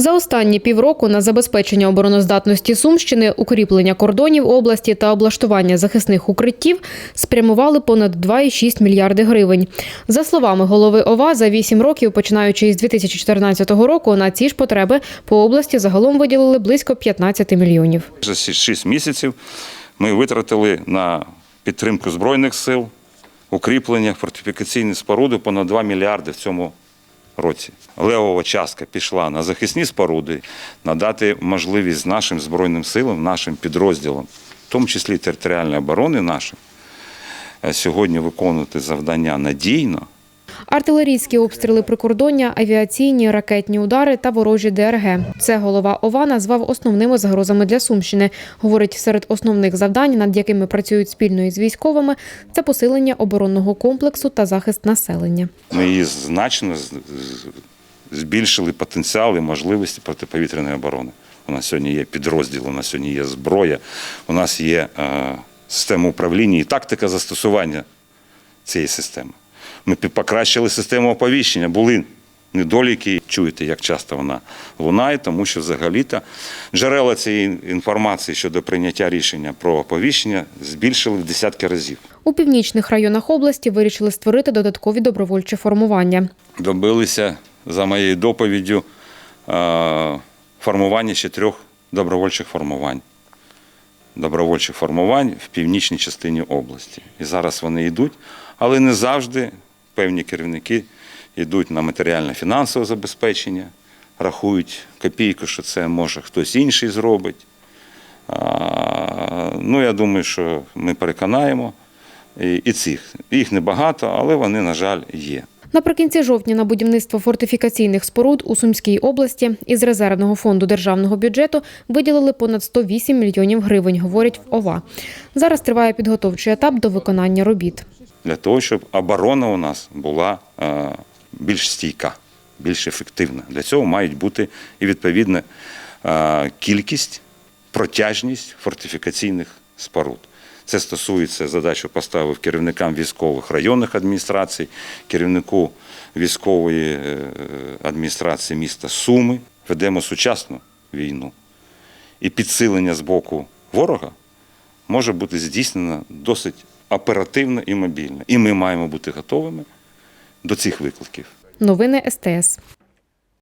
За останні півроку на забезпечення обороноздатності Сумщини, укріплення кордонів області та облаштування захисних укриттів спрямували понад 2,6 мільярди гривень. За словами голови ОВА, за 8 років, починаючи із 2014 року, на ці ж потреби по області загалом виділили близько 15 мільйонів. За ці 6 місяців ми витратили на підтримку Збройних сил, укріплення, фортифікаційні споруди понад 2 мільярди в цьому році. Левова частка пішла на захисні споруди, надати можливість нашим Збройним силам, нашим підрозділам, в тому числі територіальної оборони нашим, е, сьогодні виконувати завдання надійно. Артилерійські обстріли прикордоння, авіаційні ракетні удари та ворожі ДРГ. Це голова ОВА назвав основними загрозами для Сумщини. Говорить, серед основних завдань, над якими працюють спільно із військовими, це посилення оборонного комплексу та захист населення. Ми її значно збільшили потенціал і можливості протиповітряної оборони. У нас сьогодні є підрозділ, у нас сьогодні є зброя, у нас є е, система управління і тактика застосування цієї системи. Ми покращили систему оповіщення, були недоліки. Чуєте, як часто вона лунає, тому що взагалі-то джерела цієї інформації щодо прийняття рішення про оповіщення збільшили в десятки разів. У північних районах області вирішили створити додаткові добровольчі формування. добилися за моєю доповіддю е, формування ще трьох добровольчих формувань. Добровольчих формувань в північній частині області. І зараз вони йдуть, але не завжди певні керівники йдуть на матеріально-фінансове забезпечення, рахують копійку, що це може хтось інший зробить. Ну, я думаю, що ми переконаємо і цих. Їх небагато, але вони, на жаль, є. Наприкінці жовтня на будівництво фортифікаційних споруд у Сумській області із резервного фонду державного бюджету виділили понад 108 мільйонів гривень, говорять в ОВА. Зараз триває підготовчий етап до виконання робіт. Для того, щоб оборона у нас була е, більш стійка, більш ефективна. Для цього мають бути і відповідна е, кількість, протяжність фортифікаційних споруд. Це стосується задач, що поставив керівникам військових районних адміністрацій, керівнику військової е, адміністрації міста Суми. Ведемо сучасну війну. І підсилення з боку ворога може бути здійснено досить оперативно і мобільно. І ми маємо бути готовими до цих викликів. Новини СТС.